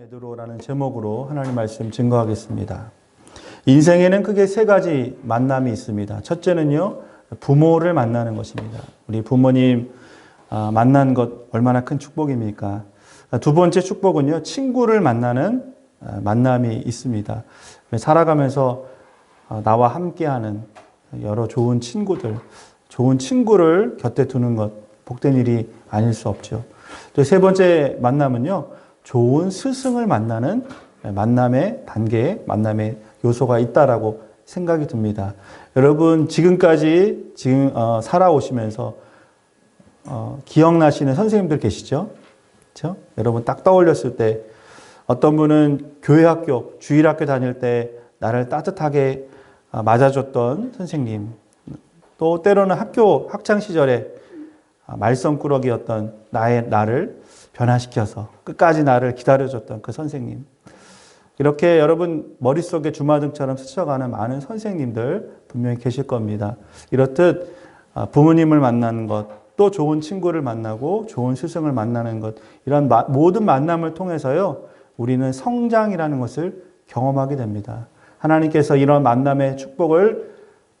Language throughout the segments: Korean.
베드로라는 제목으로 하나님 말씀 증거하겠습니다. 인생에는 크게 세 가지 만남이 있습니다. 첫째는요, 부모를 만나는 것입니다. 우리 부모님 아, 만난 것 얼마나 큰 축복입니까? 아, 두 번째 축복은요, 친구를 만나는 아, 만남이 있습니다. 살아가면서 아, 나와 함께하는 여러 좋은 친구들, 좋은 친구를 곁에 두는 것, 복된 일이 아닐 수 없죠. 또세 번째 만남은요, 좋은 스승을 만나는 만남의 단계에 만남의 요소가 있다라고 생각이 듭니다. 여러분 지금까지 지금 어, 살아오시면서 어, 기억나시는 선생님들 계시죠? 그렇죠? 여러분 딱 떠올렸을 때 어떤 분은 교회 학교, 주일 학교 다닐 때 나를 따뜻하게 아, 맞아줬던 선생님, 또 때로는 학교 학창 시절에 아, 말썽꾸러기였던 나의 나를 변화시켜서 끝까지 나를 기다려줬던 그 선생님. 이렇게 여러분 머릿속에 주마등처럼 스쳐가는 많은 선생님들 분명히 계실 겁니다. 이렇듯 아, 부모님을 만나는 것, 또 좋은 친구를 만나고 좋은 스승을 만나는 것, 이런 모든 만남을 통해서요, 우리는 성장이라는 것을 경험하게 됩니다. 하나님께서 이런 만남의 축복을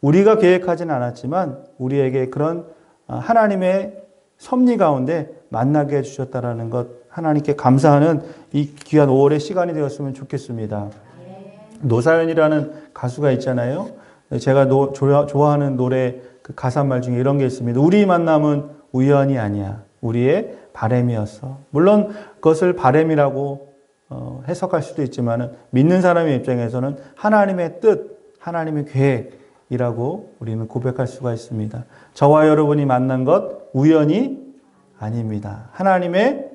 우리가 계획하지는 않았지만 우리에게 그런 아, 하나님의 섭리 가운데 만나게 해주셨다라는 것 하나님께 감사하는 이 귀한 5월의 시간이 되었으면 좋겠습니다. 노사연이라는 가수가 있잖아요. 제가 노, 좋아하는 노래 그 가사말 중에 이런 게 있습니다. 우리 만남은 우연이 아니야. 우리의 바램이었어. 물론 그것을 바램이라고 어, 해석할 수도 있지만 믿는 사람의 입장에서는 하나님의 뜻, 하나님의 계획 이라고 우리는 고백할 수가 있습니다. 저와 여러분이 만난 것 우연이 아닙니다. 하나님의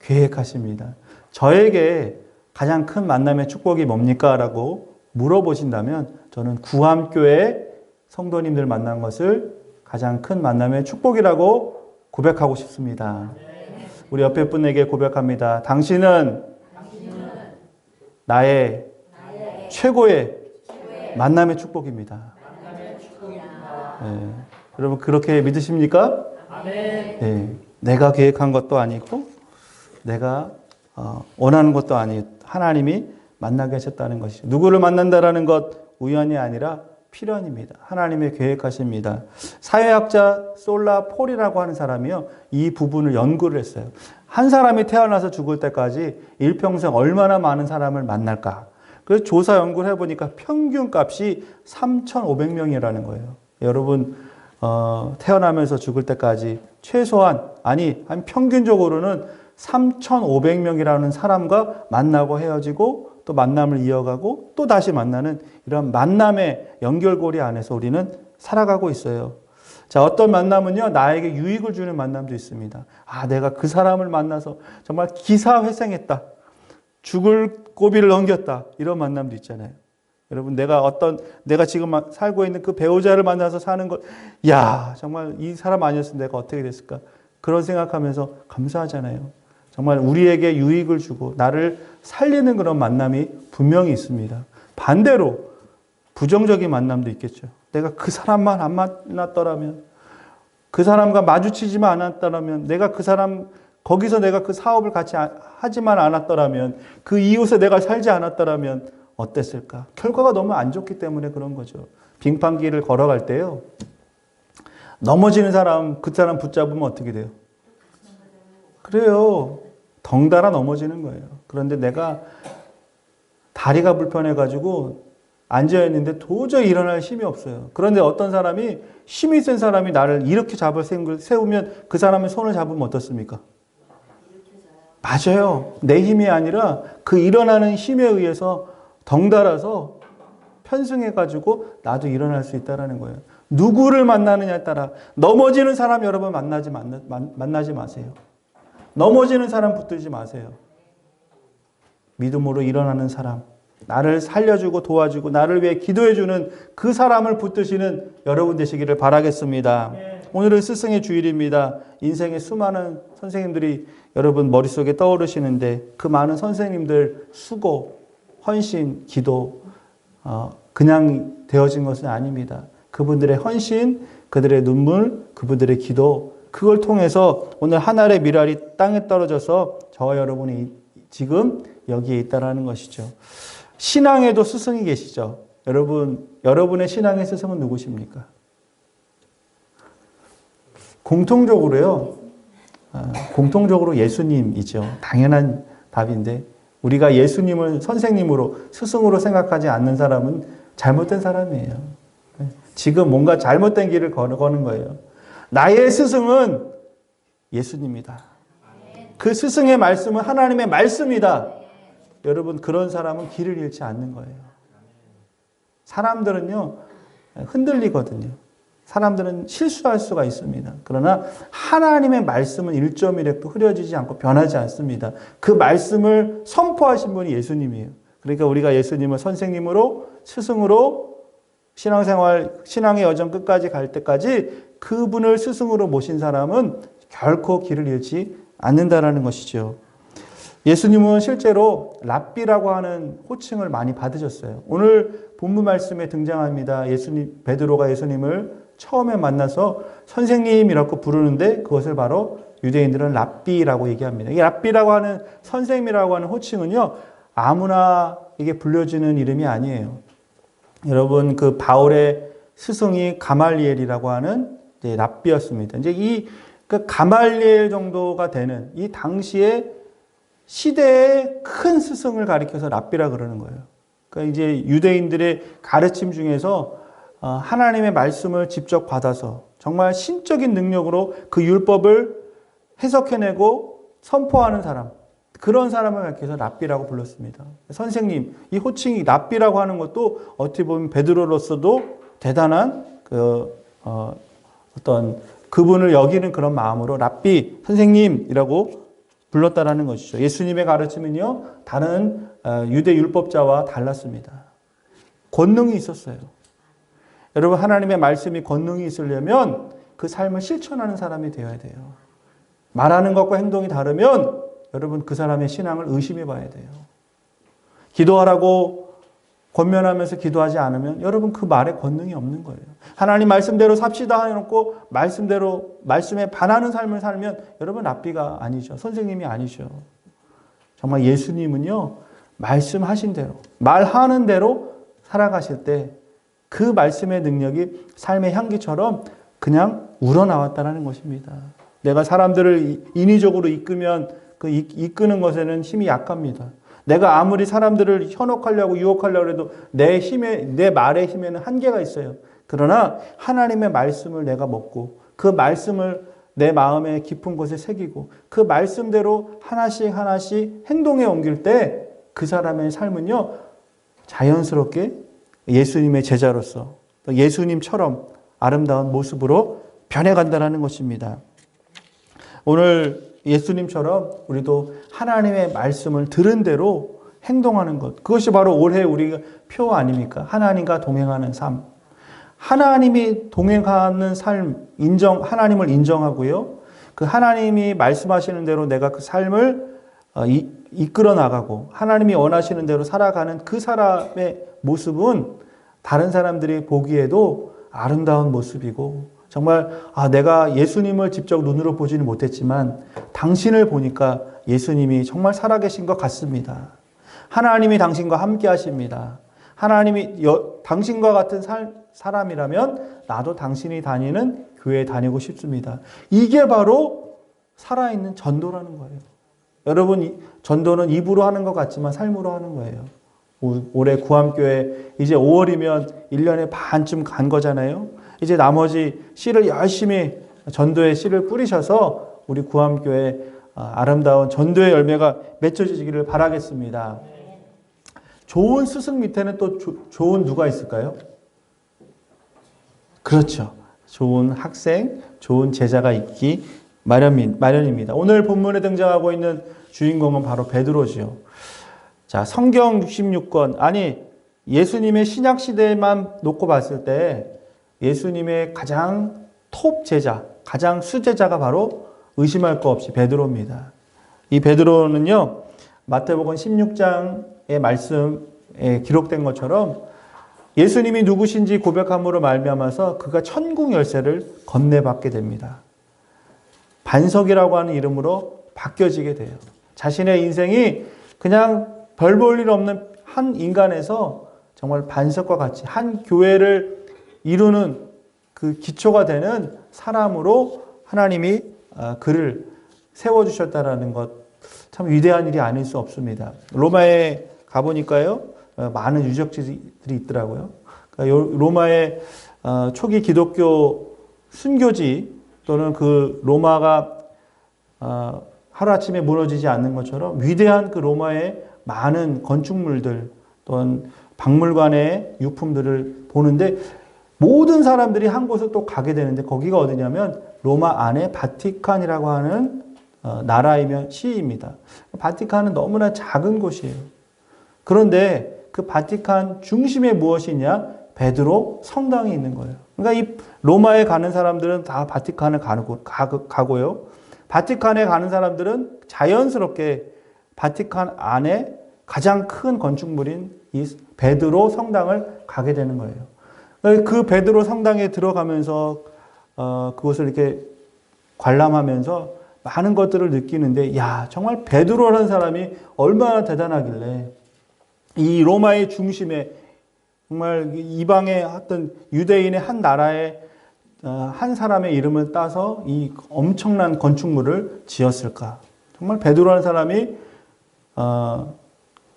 계획하십니다. 저에게 가장 큰 만남의 축복이 뭡니까? 라고 물어보신다면 저는 구함교회 성도님들 만난 것을 가장 큰 만남의 축복이라고 고백하고 싶습니다. 우리 옆에 분에게 고백합니다. 당신은 나의 최고의 만남의 축복입니다. 네. 여러분 그렇게 믿으십니까? 네. 내가 계획한 것도 아니고 내가 어, 원하는 것도 아니 하나님이 만나게 하셨다는 것이죠. 누구를 만난다라는 것 우연이 아니라 필연입니다. 하나님의 계획하십니다. 사회학자 솔라 폴이라고 하는 사람이요. 이 부분을 연구를 했어요. 한 사람이 태어나서 죽을 때까지 일평생 얼마나 많은 사람을 만날까? 그래서 조사 연구를 해보니까 평균 값이 3,500명이라는 거예요. 여러분, 어, 태어나면서 죽을 때까지 최소한, 아니, 한 평균적으로는 3,500명이라는 사람과 만나고 헤어지고 또 만남을 이어가고 또 다시 만나는 이런 만남의 연결고리 안에서 우리는 살아가고 있어요. 자, 어떤 만남은요, 나에게 유익을 주는 만남도 있습니다. 아, 내가 그 사람을 만나서 정말 기사회생했다. 죽을 고비를 넘겼다. 이런 만남도 있잖아요. 여러분, 내가 어떤, 내가 지금 살고 있는 그 배우자를 만나서 사는 것, 야, 정말 이 사람 아니었으면 내가 어떻게 됐을까? 그런 생각하면서 감사하잖아요. 정말 우리에게 유익을 주고 나를 살리는 그런 만남이 분명히 있습니다. 반대로 부정적인 만남도 있겠죠. 내가 그 사람만 안 만났더라면, 그 사람과 마주치지만 않았더라면, 내가 그 사람, 거기서 내가 그 사업을 같이 하지만 않았더라면, 그 이웃에 내가 살지 않았더라면, 어땠을까? 결과가 너무 안 좋기 때문에 그런 거죠. 빙판길을 걸어갈 때요. 넘어지는 사람, 그 사람 붙잡으면 어떻게 돼요? 그래요. 덩달아 넘어지는 거예요. 그런데 내가 다리가 불편해가지고 앉아있는데 도저히 일어날 힘이 없어요. 그런데 어떤 사람이 힘이 센 사람이 나를 이렇게 잡을 세우면 그 사람의 손을 잡으면 어떻습니까? 맞아요. 내 힘이 아니라 그 일어나는 힘에 의해서 덩달아서 편승해가지고 나도 일어날 수 있다는 거예요. 누구를 만나느냐에 따라 넘어지는 사람 여러분 만나지, 만나, 만나지 마세요. 넘어지는 사람 붙들지 마세요. 믿음으로 일어나는 사람, 나를 살려주고 도와주고 나를 위해 기도해주는 그 사람을 붙드시는 여러분 되시기를 바라겠습니다. 오늘은 스승의 주일입니다. 인생의 수많은 선생님들이 여러분 머릿속에 떠오르시는데 그 많은 선생님들 수고, 헌신, 기도, 어, 그냥 되어진 것은 아닙니다. 그분들의 헌신, 그들의 눈물, 그분들의 기도, 그걸 통해서 오늘 하늘의 미랄이 땅에 떨어져서 저와 여러분이 지금 여기에 있다라는 것이죠. 신앙에도 스승이 계시죠. 여러분, 여러분의 신앙의 스승은 누구십니까? 공통적으로요. 아, 공통적으로 예수님이죠. 당연한 답인데 우리가 예수님을 선생님으로 스승으로 생각하지 않는 사람은 잘못된 사람이에요. 지금 뭔가 잘못된 길을 걸어가는 거예요. 나의 스승은 예수님이다. 그 스승의 말씀은 하나님의 말씀이다. 여러분 그런 사람은 길을 잃지 않는 거예요. 사람들은요 흔들리거든요. 사람들은 실수할 수가 있습니다. 그러나 하나님의 말씀은 1.1획도 흐려지지 않고 변하지 않습니다. 그 말씀을 선포하신 분이 예수님이에요. 그러니까 우리가 예수님을 선생님으로 스승으로 신앙생활 신앙의 여정 끝까지 갈 때까지 그분을 스승으로 모신 사람은 결코 길을 잃지 않는다라는 것이죠. 예수님은 실제로 랍비라고 하는 호칭을 많이 받으셨어요. 오늘 본문 말씀에 등장합니다. 예수님 베드로가 예수님을 처음에 만나서 선생님이라고 부르는데 그것을 바로 유대인들은 랍비라고 얘기합니다. 이 랍비라고 하는 선생님이라고 하는 호칭은요. 아무나 이게 불려지는 이름이 아니에요. 여러분 그 바울의 스승이 가말리엘이라고 하는 이제 랍비였습니다. 이제 이 그 가말리엘 정도가 되는 이 당시에 시대의 큰 스승을 가리켜서 랍비라 그러는 거예요. 그러니까 이제 유대인들의 가르침 중에서 어, 하나님의 말씀을 직접 받아서 정말 신적인 능력으로 그 율법을 해석해내고 선포하는 사람 그런 사람을 가리켜서 랍비라고 불렀습니다. 선생님 이 호칭이 랍비라고 하는 것도 어떻게 보면 베드로로서도 대단한 그 어, 어떤 그분을 여기는 그런 마음으로 랍비 선생님이라고 불렀다라는 것이죠. 예수님의 가르침은요 다른 유대 율법자와 달랐습니다. 권능이 있었어요. 여러분 하나님의 말씀이 권능이 있으려면 그 삶을 실천하는 사람이 되어야 돼요. 말하는 것과 행동이 다르면 여러분 그 사람의 신앙을 의심해 봐야 돼요. 기도하라고 권면하면서 기도하지 않으면 여러분 그 말에 권능이 없는 거예요. 하나님 말씀대로 삽시다 해놓고 말씀대로 말씀에 반하는 삶을 살면 여러분 랍비가 아니죠. 선생님이 아니죠. 정말 예수님은요 말씀하신 대로 말하는 대로 살아가실 때 그 말씀의 능력이 삶의 향기처럼 그냥 우러나왔다는 것입니다. 내가 사람들을 인위적으로 이끄면 그 이끄는 것에는 힘이 약합니다. 내가 아무리 사람들을 현혹하려고 유혹하려고 해도 내 힘에, 내 말의 힘에는 한계가 있어요. 그러나 하나님의 말씀을 내가 먹고 그 말씀을 내 마음의 깊은 곳에 새기고 그 말씀대로 하나씩 하나씩 행동에 옮길 때 그 사람의 삶은요, 자연스럽게 예수님의 제자로서 예수님처럼 아름다운 모습으로 변해간다는 것입니다. 오늘 예수님처럼 우리도 하나님의 말씀을 들은 대로 행동하는 것. 그것이 바로 올해 우리가 표 아닙니까? 하나님과 동행하는 삶. 하나님이 동행하는 삶, 인정, 하나님을 인정하고요. 그 하나님이 말씀하시는 대로 내가 그 삶을 어, 이끌어 나가고 하나님이 원하시는 대로 살아가는 그 사람의 모습은 다른 사람들이 보기에도 아름다운 모습이고 정말 아 내가 예수님을 직접 눈으로 보지는 못했지만 당신을 보니까 예수님이 정말 살아계신 것 같습니다. 하나님이 당신과 함께 하십니다. 하나님이 여, 당신과 같은 살, 사람이라면 나도 당신이 다니는 교회에 다니고 싶습니다. 이게 바로 살아있는 전도라는 거예요. 여러분, 전도는 입으로 하는 것 같지만 삶으로 하는 거예요. 올해 구암교회 이제 5월이면 1년에 반쯤 간 거잖아요. 이제 나머지 씨를 열심히 전도의 씨를 뿌리셔서 우리 구암교회 아름다운 전도의 열매가 맺혀지기를 바라겠습니다. 좋은 스승 밑에는 또 조, 좋은 누가 있을까요? 그렇죠. 좋은 학생, 좋은 제자가 있기 마련입니다. 오늘 본문에 등장하고 있는 주인공은 바로 베드로지요. 자, 성경 66권 아니 예수님의 신약 시대만 놓고 봤을 때 예수님의 가장 톱 제자, 가장 수제자가 바로 의심할 거 없이 베드로입니다. 이 베드로는요, 마태복음 16장의 말씀에 기록된 것처럼 예수님이 누구신지 고백함으로 말미암아서 그가 천국 열쇠를 건네받게 됩니다. 반석이라고 하는 이름으로 바뀌어지게 돼요. 자신의 인생이 그냥 별 볼 일 없는 한 인간에서 정말 반석과 같이 한 교회를 이루는 그 기초가 되는 사람으로 하나님이 아, 그를 세워주셨다라는 것 참 위대한 일이 아닐 수 없습니다. 로마에 가보니까요, 어, 많은 유적지들이 있더라고요. 그러니까 요- 로마의 어, 초기 기독교 순교지 또는 그 로마가 어, 하루아침에 무너지지 않는 것처럼 위대한 그 로마의 많은 건축물들 또는 박물관의 유품들을 보는데 모든 사람들이 한 곳을 또 가게 되는데 거기가 어디냐면 로마 안에 바티칸이라고 하는 어, 나라이며 시입니다. 바티칸은 너무나 작은 곳이에요. 그런데 그 바티칸 중심에 무엇이냐? 베드로 성당이 있는 거예요. 그러니까 이 로마에 가는 사람들은 다 바티칸을 가고, 가고요. 바티칸에 가는 사람들은 자연스럽게 바티칸 안에 가장 큰 건축물인 이 베드로 성당을 가게 되는 거예요. 그 베드로 성당에 들어가면서 어, 그것을 이렇게 관람하면서 많은 것들을 느끼는데 야 정말 베드로라는 사람이 얼마나 대단하길래 이 로마의 중심에 정말 이방의 어떤 유대인의 한 나라의 어, 한 사람의 이름을 따서 이 엄청난 건축물을 지었을까? 정말 베드로라는 사람이 어,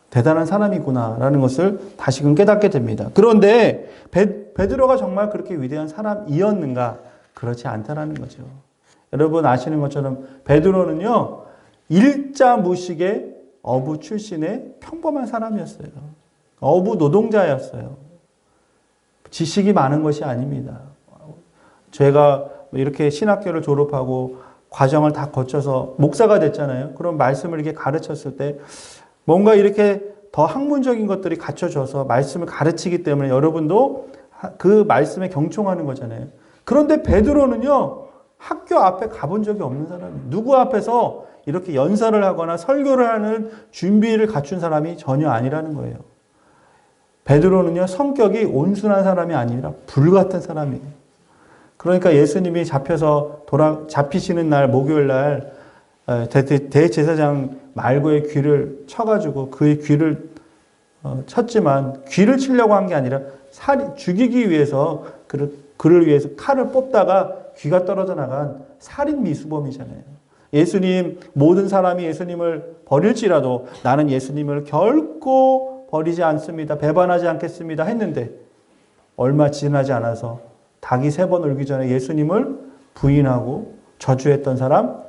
대단한 사람이구나라는 것을 다시금 깨닫게 됩니다. 그런데 베, 베드로가 정말 그렇게 위대한 사람이었는가? 그렇지 않다라는 거죠. 여러분 아시는 것처럼 베드로는요 일자 무식의 어부 출신의 평범한 사람이었어요. 어부 노동자였어요. 지식이 많은 것이 아닙니다. 제가 이렇게 신학교를 졸업하고 과정을 다 거쳐서 목사가 됐잖아요. 그럼 말씀을 이렇게 가르쳤을 때 뭔가 이렇게 더 학문적인 것들이 갖춰져서 말씀을 가르치기 때문에 여러분도 그 말씀에 경청하는 거잖아요. 그런데 베드로는요, 학교 앞에 가본 적이 없는 사람이에요. 누구 앞에서 이렇게 연설을 하거나 설교를 하는 준비를 갖춘 사람이 전혀 아니라는 거예요. 베드로는요, 성격이 온순한 사람이 아니라 불 같은 사람이에요. 그러니까 예수님이 잡혀서 돌아, 잡히시는 날, 목요일 날, 대제사장 말고의 귀를 쳐가지고 그의 귀를 어, 쳤지만 귀를 치려고 한 게 아니라 살이, 죽이기 위해서 그를, 그를 위해서 칼을 뽑다가 귀가 떨어져 나간 살인 미수범이잖아요. 예수님, 모든 사람이 예수님을 버릴지라도 나는 예수님을 결코 버리지 않습니다. 배반하지 않겠습니다. 했는데 얼마 지나지 않아서 닭이 세 번 울기 전에 예수님을 부인하고 저주했던 사람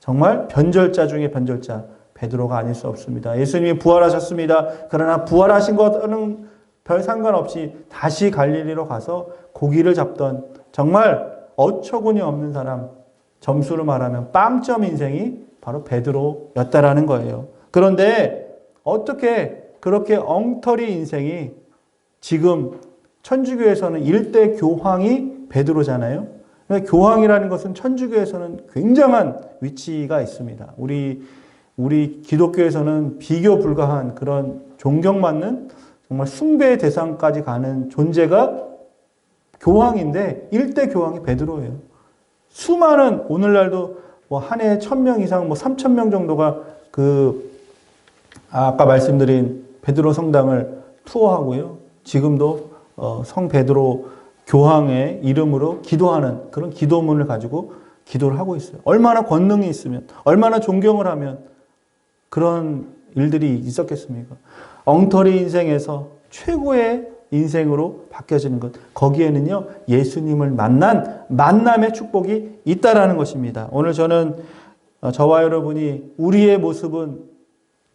정말 변절자 중에 변절자 베드로가 아닐 수 없습니다. 예수님이 부활하셨습니다. 그러나 부활하신 것은 별 상관없이 다시 갈릴리로 가서 고기를 잡던 정말 어처구니 없는 사람 점수를 말하면 빵점 인생이 바로 베드로였다라는 거예요. 그런데 어떻게 그렇게 엉터리 인생이 지금 천주교에서는 일대 교황이 베드로잖아요. 그러니까 교황이라는 것은 천주교에서는 굉장한 위치가 있습니다. 우리 우리 기독교에서는 비교 불가한 그런 존경받는 정말 숭배의 대상까지 가는 존재가 교황인데 일대 교황이 베드로예요. 수많은 오늘날도 뭐 한 해에 천 명 이상 뭐 삼천 명 정도가 그 아까 말씀드린 베드로 성당을 투어하고요. 지금도 어, 성 베드로 교황의 이름으로 기도하는 그런 기도문을 가지고 기도를 하고 있어요. 얼마나 권능이 있으면, 얼마나 존경을 하면 그런 일들이 있었겠습니까? 엉터리 인생에서 최고의 인생으로 바뀌어지는 것. 거기에는요, 예수님을 만난 만남의 축복이 있다라는 것입니다. 오늘 저는 어, 저와 여러분이 우리의 모습은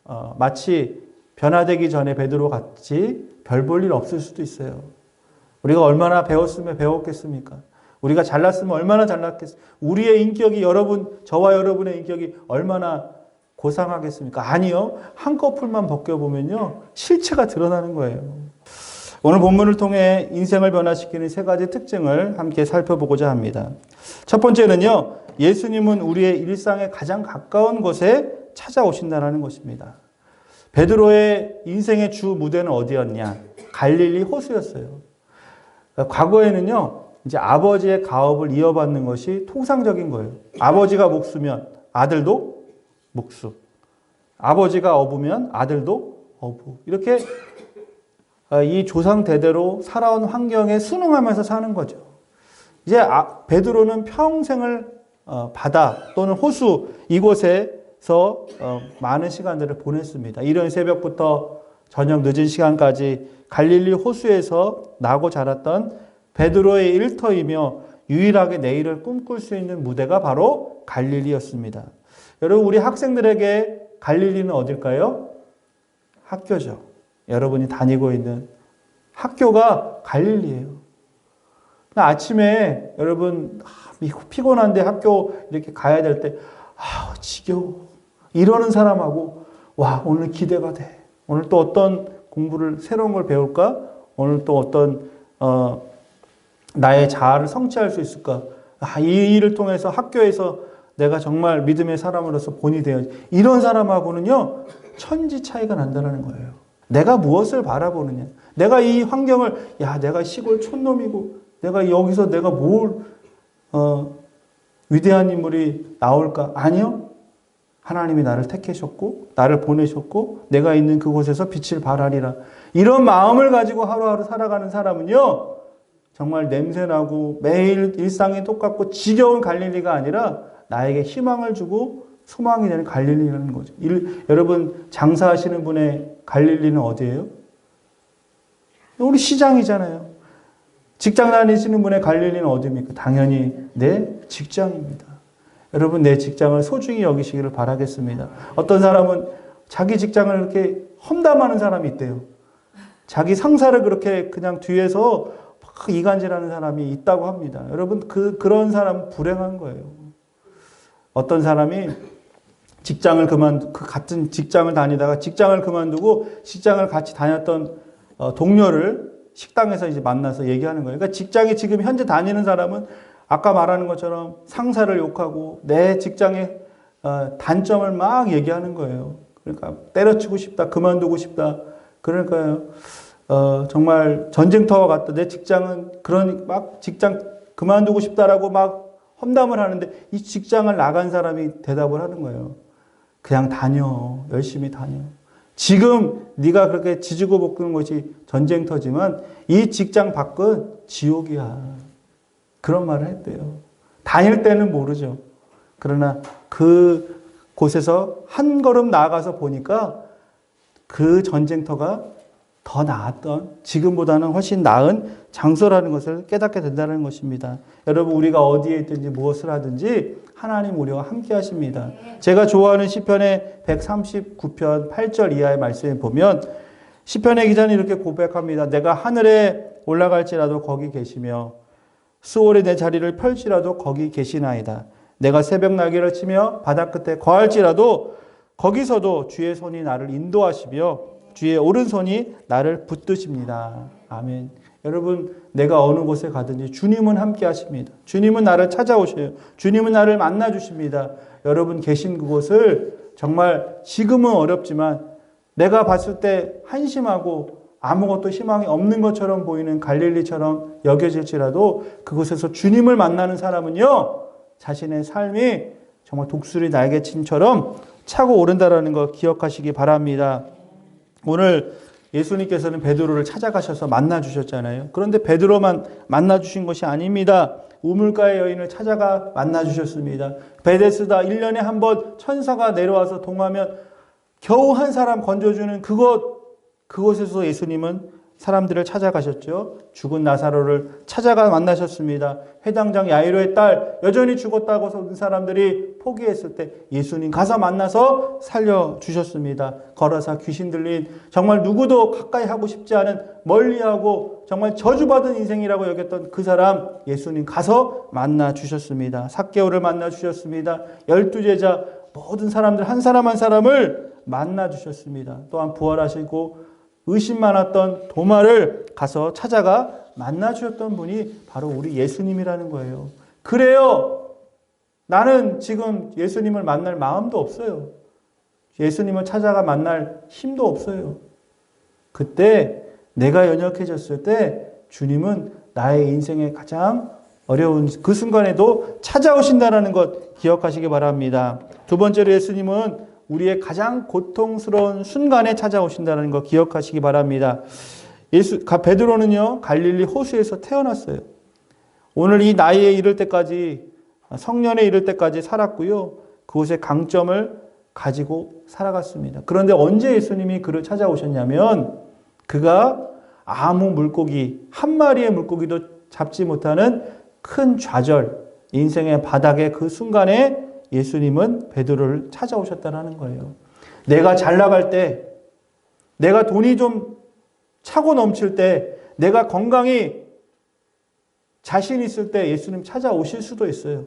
어, 마치 변화되기 전에 베드로 같이 별 볼 일 없을 수도 있어요. 우리가 얼마나 배웠으면 배웠겠습니까? 우리가 잘났으면 얼마나 잘났겠습니까? 우리의 인격이 여러분, 저와 여러분의 인격이 얼마나 고상하겠습니까? 아니요. 한꺼풀만 벗겨보면요. 실체가 드러나는 거예요. 오늘 본문을 통해 인생을 변화시키는 세 가지 특징을 함께 살펴보고자 합니다. 첫 번째는요. 예수님은 우리의 일상에 가장 가까운 곳에 찾아오신다는 것입니다. 베드로의 인생의 주 무대는 어디였냐? 갈릴리 호수였어요. 과거에는요, 이제 아버지의 가업을 이어받는 것이 통상적인 거예요. 아버지가 목수면 아들도 목수. 아버지가 어부면 아들도 어부. 이렇게 아, 이 조상 대대로 살아온 환경에 순응하면서 사는 거죠. 이제 아, 베드로는 평생을 어, 바다 또는 호수 이곳에 서 어, 많은 시간들을 보냈습니다. 이른 새벽부터 저녁 늦은 시간까지 갈릴리 호수에서 나고 자랐던 베드로의 일터이며 유일하게 내일을 꿈꿀 수 있는 무대가 바로 갈릴리였습니다. 여러분 우리 학생들에게 갈릴리는 어딜까요? 학교죠. 여러분이 다니고 있는 학교가 갈릴리예요. 아침에 여러분 피곤한데 학교 이렇게 가야 될 때 아, 지겨워. 이러는 사람하고 와, 오늘 기대가 돼. 오늘 또 어떤 공부를 새로운 걸 배울까? 오늘 또 어떤 어, 나의 자아를 성취할 수 있을까? 아, 이 일을 통해서 학교에서 내가 정말 믿음의 사람으로서 본이 되어 이런 사람하고는요 천지 차이가 난다는 거예요. 내가 무엇을 바라보느냐? 내가 이 환경을 야 내가 시골 촌놈이고 내가 여기서 내가 뭘 어, 위대한 인물이 나올까? 아니요. 하나님이 나를 택하셨고 나를 보내셨고 내가 있는 그곳에서 빛을 발하리라. 이런 마음을 가지고 하루하루 살아가는 사람은요. 정말 냄새나고 매일 일상이 똑같고 지겨운 갈릴리가 아니라 나에게 희망을 주고 소망이 되는 갈릴리라는 거죠. 일, 여러분 장사하시는 분의 갈릴리는 어디예요? 우리 시장이잖아요. 직장 다니시는 분의 갈릴리는 어디입니까? 당연히 내 직장입니다. 여러분 내 직장을 소중히 여기시기를 바라겠습니다. 어떤 사람은 자기 직장을 이렇게 험담하는 사람이 있대요. 자기 상사를 그렇게 그냥 뒤에서 막 이간질하는 사람이 있다고 합니다. 여러분 그 그런 사람 불행한 거예요. 어떤 사람이 직장을 그만 그 같은 직장을 다니다가 직장을 그만두고 직장을 같이 다녔던 어, 동료를 식당에서 이제 만나서 얘기하는 거예요. 그러니까 직장에 지금 현재 다니는 사람은 아까 말하는 것처럼 상사를 욕하고 내 직장의 어, 단점을 막 얘기하는 거예요. 그러니까 때려치고 싶다, 그만두고 싶다. 그러니까요. 어, 정말 전쟁터와 같다. 내 직장은 그런 막 직장 그만두고 싶다라고 막 험담을 하는데 이 직장을 나간 사람이 대답을 하는 거예요. 그냥 다녀. 열심히 다녀. 지금 네가 그렇게 지지고 볶는 것이 전쟁터지만 이 직장 밖은 지옥이야. 그런 말을 했대요. 다닐 때는 모르죠. 그러나 그 곳에서 한 걸음 나아가서 보니까 그 전쟁터가 더 나았던 지금보다는 훨씬 나은 장소라는 것을 깨닫게 된다는 것입니다. 여러분 우리가 어디에 있든지 무엇을 하든지 하나님 우리와 함께 하십니다. 제가 좋아하는 시편의 139편 8절 이하의 말씀에 보면 시편의 기자는 이렇게 고백합니다. 내가 하늘에 올라갈지라도 거기 계시며 수월에 내 자리를 펼지라도 거기 계시나이다. 내가 새벽 날개를 치며 바다 끝에 거할지라도 거기서도 주의 손이 나를 인도하시며 주의 오른손이 나를 붙드십니다. 아멘. 여러분, 내가 어느 곳에 가든지 주님은 함께 하십니다. 주님은 나를 찾아오셔요. 주님은 나를 만나 주십니다. 여러분 계신 그곳을 정말 지금은 어렵지만 내가 봤을 때 한심하고 아무것도 희망이 없는 것처럼 보이는 갈릴리처럼 여겨질지라도 그곳에서 주님을 만나는 사람은요, 자신의 삶이 정말 독수리 날개침처럼 차고 오른다라는 거 기억하시기 바랍니다. 오늘 예수님께서는 베드로를 찾아가셔서 만나 주셨잖아요. 그런데 베드로만 만나 주신 것이 아닙니다. 우물가의 여인을 찾아가 만나 주셨습니다. 베데스다 1년에 한 번 천사가 내려와서 동하면 겨우 한 사람 건져주는 그곳 그곳에서 예수님은 사람들을 찾아가셨죠. 죽은 나사로를 찾아가 만나셨습니다. 회당장 야이로의 딸 여전히 죽었다고 서 사람들이 포기했을 때 예수님 가서 만나서 살려 주셨습니다. 걸어서 귀신 들린 정말 누구도 가까이 하고 싶지 않은 멀리하고 정말 저주받은 인생이라고 여겼던 그 사람 예수님 가서 만나 주셨습니다. 사개오를 만나 주셨습니다. 열두 제자 모든 사람들 한 사람 한 사람을 만나 주셨습니다. 또한 부활하시고 의심 많았던 도마를 가서 찾아가 만나 주셨던 분이 바로 우리 예수님이라는 거예요. 그래요. 나는 지금 예수님을 만날 마음도 없어요. 예수님을 찾아가 만날 힘도 없어요. 그때 내가 연약해졌을 때 주님은 나의 인생의 가장 어려운 그 순간에도 찾아오신다는 것 기억하시기 바랍니다. 두 번째로 예수님은 우리의 가장 고통스러운 순간에 찾아오신다는 거 기억하시기 바랍니다. 예수 가- 베드로는요 갈릴리 호수에서 태어났어요. 오늘 이 나이에 이를 때까지 성년에 이를 때까지 살았고요. 그곳의 강점을 가지고 살아갔습니다. 그런데 언제 예수님이 그를 찾아오셨냐면 그가 아무 물고기 한 마리의 물고기도 잡지 못하는 큰 좌절 인생의 바닥의 그 순간에 예수님은 베드로를 찾아오셨다는 거예요. 내가 잘 나갈 때 내가 돈이 좀 차고 넘칠 때 내가 건강이 자신 있을 때 예수님 찾아오실 수도 있어요.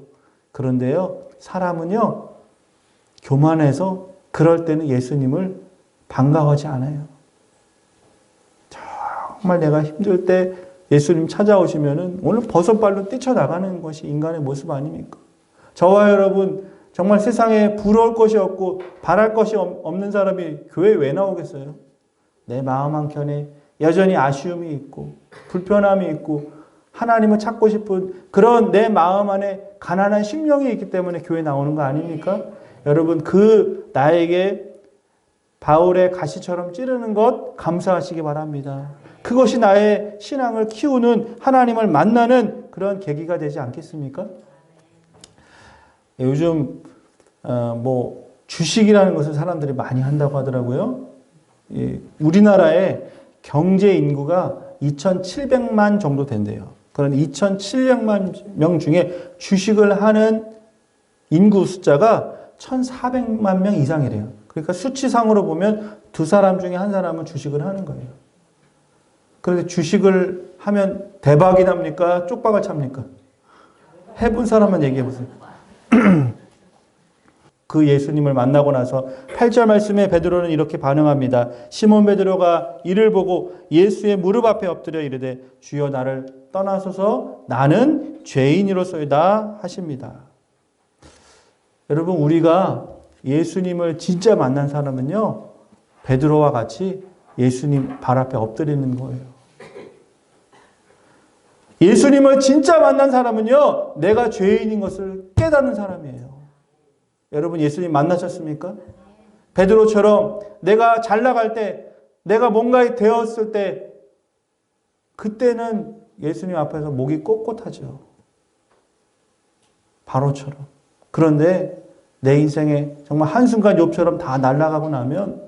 그런데요, 사람은요, 교만해서 그럴 때는 예수님을 반가워하지 않아요. 정말 내가 힘들 때 예수님 찾아오시면은 오늘 버섯발로 뛰쳐나가는 것이 인간의 모습 아닙니까? 저와 여러분, 정말 세상에 부러울 것이 없고 바랄 것이 없- 없는 사람이 교회 왜 나오겠어요? 내 마음 한켠에 여전히 아쉬움이 있고 불편함이 있고 하나님을 찾고 싶은 그런 내 마음 안에 가난한 심령이 있기 때문에 교회 나오는 거 아닙니까? 여러분 그 나에게 바울의 가시처럼 찌르는 것 감사하시기 바랍니다. 그것이 나의 신앙을 키우는 하나님을 만나는 그런 계기가 되지 않겠습니까? 요즘 어, 뭐 주식이라는 것을 사람들이 많이 한다고 하더라고요. 예, 우리나라의 경제 인구가 2,700만 정도 된대요. 그런 2,700만 명 중에 주식을 하는 인구 숫자가 1,400만 명 이상이래요. 그러니까 수치상으로 보면 두 사람 중에 한 사람은 주식을 하는 거예요. 그런데 주식을 하면 대박이 납니까? 쪽박을 찹니까? 해본 사람만 얘기해 보세요. 그 예수님을 만나고 나서 8절 말씀에 베드로는 이렇게 반응합니다. 시몬 베드로가 이를 보고 예수의 무릎 앞에 엎드려 이르되 주여 나를 떠나소서 나는 죄인이로소이다 하십니다. 여러분 우리가 예수님을 진짜 만난 사람은요. 베드로와 같이 예수님 발 앞에 엎드리는 거예요. 예수님을 진짜 만난 사람은요. 내가 죄인인 것을 깨닫는 사람이에요. 여러분 예수님 만나셨습니까? 베드로처럼 내가 잘 나갈 때, 내가 뭔가 되었을 때, 그때는 예수님 앞에서 목이 꼿꼿하죠. 바로처럼. 그런데 내 인생에 정말 한순간 욥처럼 다 날아가고 나면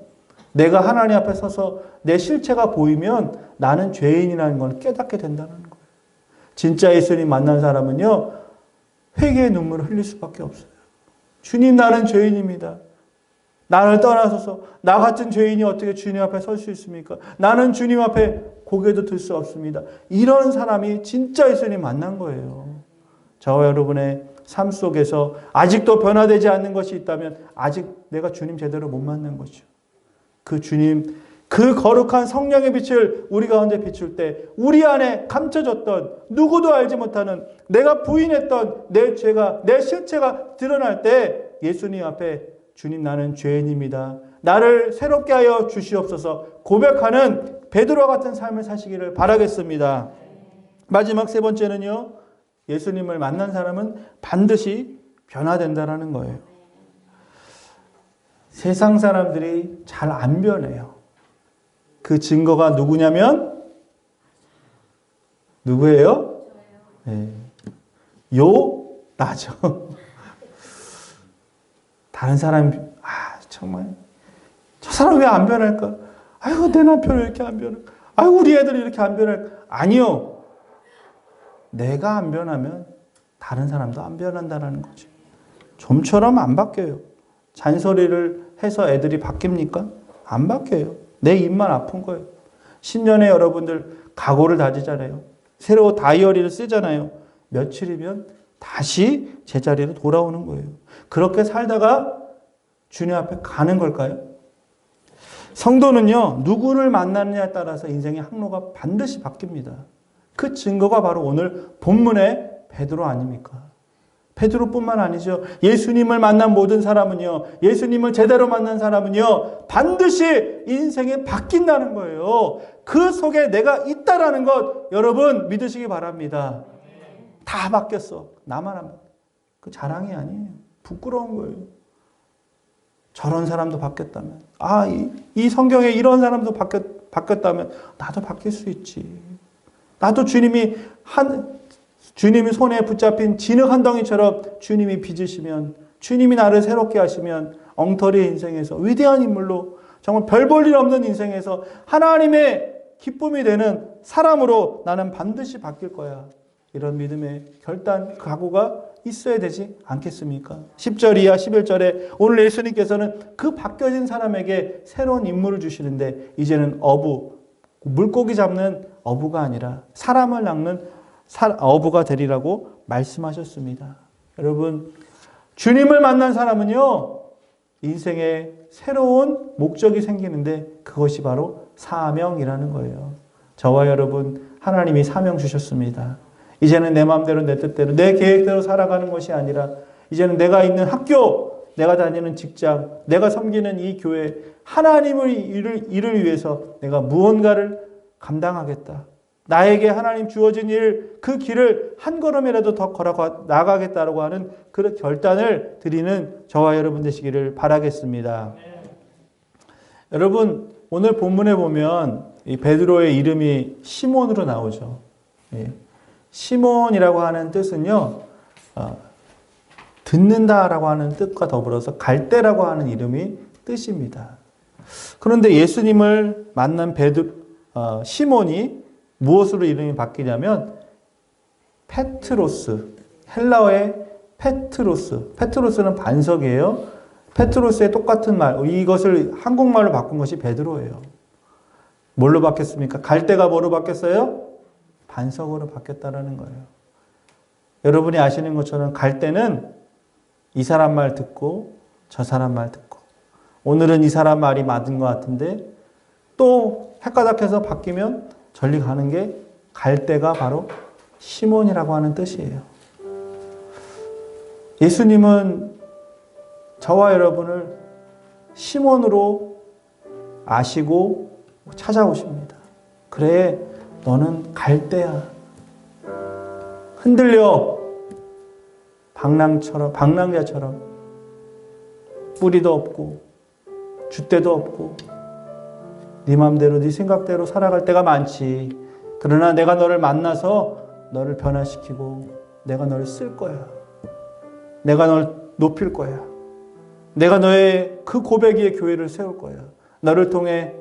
내가 하나님 앞에 서서 내 실체가 보이면 나는 죄인이라는 걸 깨닫게 된다는 거예요. 진짜 예수님 만난 사람은요, 회개의 눈물을 흘릴 수밖에 없어요. 주님 나는 죄인입니다. 나를 떠나서서 나 같은 죄인이 어떻게 주님 앞에 설 수 있습니까? 나는 주님 앞에 고개도 들 수 없습니다. 이런 사람이 진짜 예수님 만난 거예요. 저와 여러분의 삶 속에서 아직도 변화되지 않는 것이 있다면 아직 내가 주님 제대로 못 만난 거죠. 그 주님, 그 거룩한 성령의 빛을 우리 가운데 비출 때 우리 안에 감춰졌던 누구도 알지 못하는 내가 부인했던 내 죄가 내 실체가 드러날 때 예수님 앞에 주님 나는 죄인입니다. 나를 새롭게 하여 주시옵소서 고백하는 베드로와 같은 삶을 사시기를 바라겠습니다. 마지막 세 번째는요. 예수님을 만난 사람은 반드시 변화된다라는 거예요. 세상 사람들이 잘 안 변해요. 그 증거가 누구냐면 누구예요? 네. 요 나죠. 다른 사람이 아 정말 저 사람 왜 안 변할까? 아이고 내 남편 왜 이렇게 안 변할까? 아이고 우리 애들이 이렇게 안 변할까? 아니요. 내가 안 변하면 다른 사람도 안 변한다는 거죠. 좀처럼 안 바뀌어요. 잔소리를 해서 애들이 바뀝니까? 안 바뀌어요. 내 입만 아픈 거예요. 신년에 여러분들 각오를 다지잖아요. 새로 다이어리를 쓰잖아요. 며칠이면 다시 제자리로 돌아오는 거예요. 그렇게 살다가 주님 앞에 가는 걸까요? 성도는요, 누구를 만나느냐에 따라서 인생의 항로가 반드시 바뀝니다. 그 증거가 바로 오늘 본문의 베드로 아닙니까? 베드로뿐만 아니죠. 예수님을 만난 모든 사람은요. 예수님을 제대로 만난 사람은요. 반드시 인생이 바뀐다는 거예요. 그 속에 내가 있다라는 것 여러분 믿으시기 바랍니다. 다 바뀌었어. 나만 안 바뀌어. 그 자랑이 아니에요. 부끄러운 거예요. 저런 사람도 바뀌었다면, 아, 이, 이 성경에 이런 사람도 바뀌었, 바뀌었다면, 나도 바뀔 수 있지. 나도 주님이 한, 주님이 손에 붙잡힌 진흙 한 덩이처럼 주님이 빚으시면, 주님이 나를 새롭게 하시면, 엉터리 인생에서 위대한 인물로, 정말 별 볼 일 없는 인생에서 하나님의 기쁨이 되는 사람으로 나는 반드시 바뀔 거야. 이런 믿음의 결단, 각오가 있어야 되지 않겠습니까? 10절 이하 11절에 오늘 예수님께서는 그 바뀌어진 사람에게 새로운 임무를 주시는데 이제는 어부, 물고기 잡는 어부가 아니라 사람을 낚는 어부가 되리라고 말씀하셨습니다. 여러분, 주님을 만난 사람은요, 인생에 새로운 목적이 생기는데 그것이 바로 사명이라는 거예요. 저와 여러분, 하나님이 사명 주셨습니다. 이제는 내 마음대로 내 뜻대로 내 계획대로 살아가는 것이 아니라 이제는 내가 있는 학교, 내가 다니는 직장, 내가 섬기는 이 교회 하나님을 일을, 일을 위해서 내가 무언가를 감당하겠다. 나에게 하나님 주어진 일, 그 길을 한 걸음이라도 더 걸어 나가겠다라고 하는 그런 결단을 드리는 저와 여러분 되시기를 바라겠습니다. 여러분, 오늘 본문에 보면 이 베드로의 이름이 시몬으로 나오죠. 예. 시몬이라고 하는 뜻은요, 어, 듣는다라고 하는 뜻과 더불어서 갈대라고 하는 이름이 뜻입니다. 그런데 예수님을 만난 베드, 어, 시몬이 무엇으로 이름이 바뀌냐면 페트로스, 헬라어의 페트로스, 페트로스는 반석이에요. 페트로스의 똑같은 말, 이것을 한국말로 바꾼 것이 베드로예요. 뭘로 바뀌었습니까? 갈대가 뭐로 바뀌었어요? 반석으로 바뀌었다라는 거예요. 여러분이 아시는 것처럼 갈 때는 이 사람 말 듣고 저 사람 말 듣고 오늘은 이 사람 말이 맞은 것 같은데 또 헷가닥해서 바뀌면 전리 가는 게 갈 때가 바로 시몬이라고 하는 뜻이에요. 예수님은 저와 여러분을 시몬으로 아시고 찾아오십니다. 그래, 너는 갈대야. 흔들려. 방랑처럼, 방랑자처럼. 뿌리도 없고, 줏대도 없고, 네 맘대로, 네 생각대로 살아갈 때가 많지. 그러나 내가 너를 만나서 너를 변화시키고, 내가 너를 쓸 거야. 내가 널 높일 거야. 내가 너의 그 고백 위에 교회를 세울 거야. 너를 통해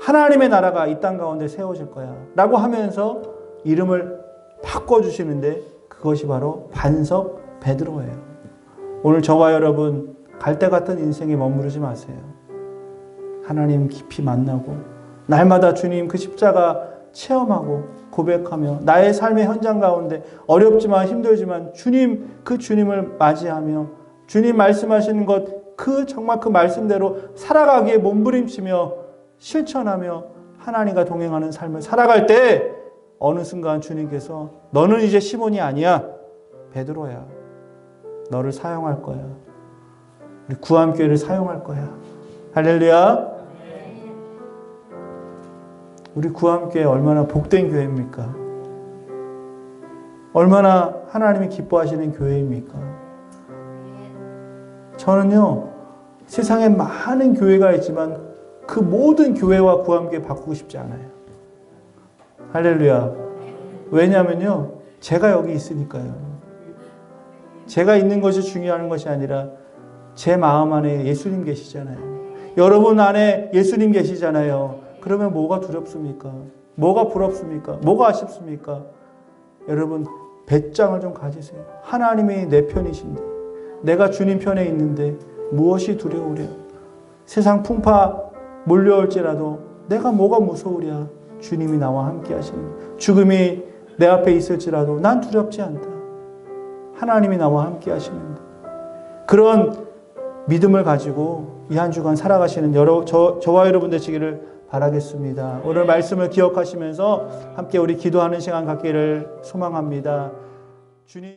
하나님의 나라가 이 땅 가운데 세워질 거야. 라고 하면서 이름을 바꿔주시는데 그것이 바로 반석 베드로예요. 오늘 저와 여러분 갈대 같은 인생에 머무르지 마세요. 하나님 깊이 만나고 날마다 주님 그 십자가 체험하고 고백하며 나의 삶의 현장 가운데 어렵지만 힘들지만 주님 그 주님을 맞이하며 주님 말씀하시는 것 그 정말 그 말씀대로 살아가기에 몸부림치며 실천하며 하나님과 동행하는 삶을 살아갈 때 어느 순간 주님께서 너는 이제 시몬이 아니야. 베드로야. 너를 사용할 거야. 우리 구함교회를 사용할 거야. 할렐루야. 우리 구함교회 얼마나 복된 교회입니까? 얼마나 하나님이 기뻐하시는 교회입니까? 저는요, 세상에 많은 교회가 있지만 그 모든 교회와 구함교회 바꾸고 싶지 않아요. 할렐루야. 왜냐면요, 제가 여기 있으니까요. 제가 있는 것이 중요한 것이 아니라 제 마음 안에 예수님 계시잖아요. 여러분 안에 예수님 계시잖아요. 그러면 뭐가 두렵습니까? 뭐가 부럽습니까? 뭐가 아쉽습니까? 여러분, 배짱을 좀 가지세요. 하나님이 내 편이신데, 내가 주님 편에 있는데 무엇이 두려우랴? 세상 풍파 몰려올지라도 내가 뭐가 무서우랴? 주님이 나와 함께 하시는 죽음이 내 앞에 있을지라도 난 두렵지 않다. 하나님이 나와 함께 하시는데 그런 믿음을 가지고 이 한 주간 살아가시는 여러 저, 저와 여러분 되시기를 바라겠습니다. 오늘 말씀을 기억하시면서 함께 우리 기도하는 시간 갖기를 소망합니다. 주님